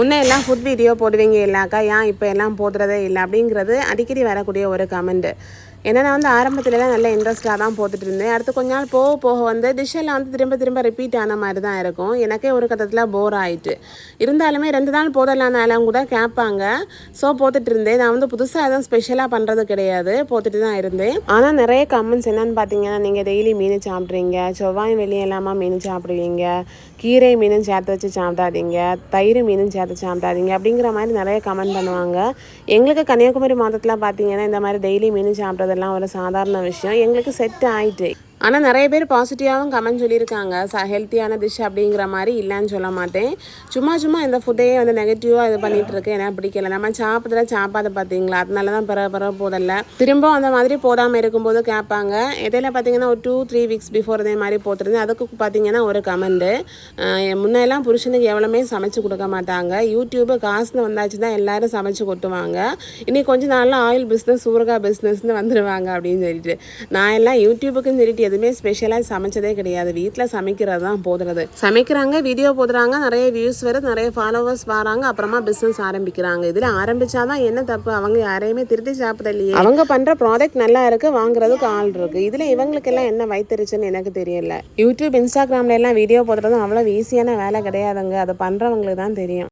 முன்னே எல்லாம் food video போடுவீங்க இல்லாக்கா ஏன் இப்போ எல்லாம் போடுறதே இல்லை? அப்படிங்கிறது அடிக்கடி வரக்கூடிய ஒரு கமெண்ட் ஏன்னா நான் வந்து ஆரம்பத்துலலாம் நல்ல இன்ட்ரெஸ்ட்டாக தான் போட்டுட்டு இருந்தேன் அடுத்து கொஞ்ச நாள் போக போக வந்து டிஷ் எல்லாம் வந்து திரும்ப திரும்ப ரிப்பீட் ஆன மாதிரி தான் இருக்கும். எனக்கே ஒரு கட்டத்தில் போர் ஆகிட்டு இருந்தாலுமே ரெண்டு நாள் போடலான்னாலும் கூட கேட்பாங்க. ஸோ போட்டுட்டு இருந்தேன் நான் வந்து புதுசாக எதுவும் ஸ்பெஷலாக பண்ணுறது கிடையாது. போட்டுட்டு தான் இருந்தேன். ஆனால் நிறைய கமெண்ட்ஸ் என்னென்னு பார்த்தீங்கன்னா நீங்கள் டெய்லி மீன் சாப்பிட்றீங்க. செவ்வாய் வெள்ளி இல்லாமல் மீன் சாப்பிடுவீங்க. கீரை மீனும் சேர்த்து வச்சு சாப்பிடாதீங்க. தயிர் மீனும் சேர்த்து சாப்பிடாதீங்க அப்படிங்கிற மாதிரி நிறைய கமெண்ட் பண்ணுவாங்க. எங்களுக்கு கன்னியாகுமரி மாதத்தில் பார்த்தீங்கன்னா இந்த மாதிரி டெய்லி மீன் சாப்பிட்றது சாப்பிட்றதெல்லாம் ஒரு சாதாரண விஷயம் எங்களுக்கு செட் ஆயிட்டு ஆனால் நிறைய பேர் பாசிட்டிவாகவும் கமெண்ட் சொல்லியிருக்காங்க. ச ஹெல்த்தியான டிஷ் அப்படிங்கிற மாதிரி இல்லைன்னு சொல்ல மாட்டேன். சும்மா சும்மா இந்த ஃபுட்டையே வந்து நெகட்டிவாக இது பண்ணிட்டு இருக்கு பிடிக்கல. நம்ம சாப்பிட்றத சாப்பாடு பார்த்தீங்களா அதனால தான் பிற பிற போடல. திரும்ப அந்த மாதிரி போடாமல் இருக்கும்போது கேட்பாங்க. இடையில பார்த்தீங்கன்னா ஒரு டூ த்ரீ வீக்ஸ் பிஃபோர் இதே மாதிரி போட்டிருந்தேன். அதுக்கு பார்த்தீங்கன்னா ஒரு கமெண்டு முன்னெல்லாம் புருஷனுக்கு எவ்வளோமே சமைச்சு கொடுக்க மாட்டாங்க. யூடியூப்பு காசுன்னு வந்தாச்சு தான் எல்லோரும் சமைச்சு கொட்டுவாங்க. இன்னைக்கு கொஞ்சம் நாளில் ஆயில் பிஸ்னஸ் ஊறுகாய் பிஸ்னஸ்னு வந்துடுவாங்க அப்படின்னு சொல்லிட்டு. நான் எல்லாம் யூடியூபுக்குன்னு சொல்லிட்டு எதுவுமே ஸ்பெஷலாக சமைச்சதே கிடையாது. வீட்டில் சமைக்கிறது தான் போடுறது சமைக்கிறாங்க வீடியோ போடுறாங்க நிறைய வியூஸ் வருது நிறைய ஃபாலோவர்ஸ் வராங்க அப்புறமா பிஸ்னஸ் ஆரம்பிக்கிறாங்க. இதில் ஆரம்பிச்சாதான் என்ன தப்பு? அவங்க யாரையுமே திருத்தி சாப்பிடலையே. அவங்க பண்ணுற ப்ராடக்ட் நல்லா இருக்கு வாங்குறதுக்கு ஆள் இருக்கு. இதில் இவங்களுக்கெல்லாம் என்ன வைத்தறிச்சுன்னு எனக்கு தெரியல. யூடியூப் இன்ஸ்டாகிராம்ல எல்லாம் வீடியோ போடுறதும் அவ்வளோ ஈஸியான வேலை கிடையாதுங்க. அதை பண்ணுறவங்களுக்கு தான் தெரியும்.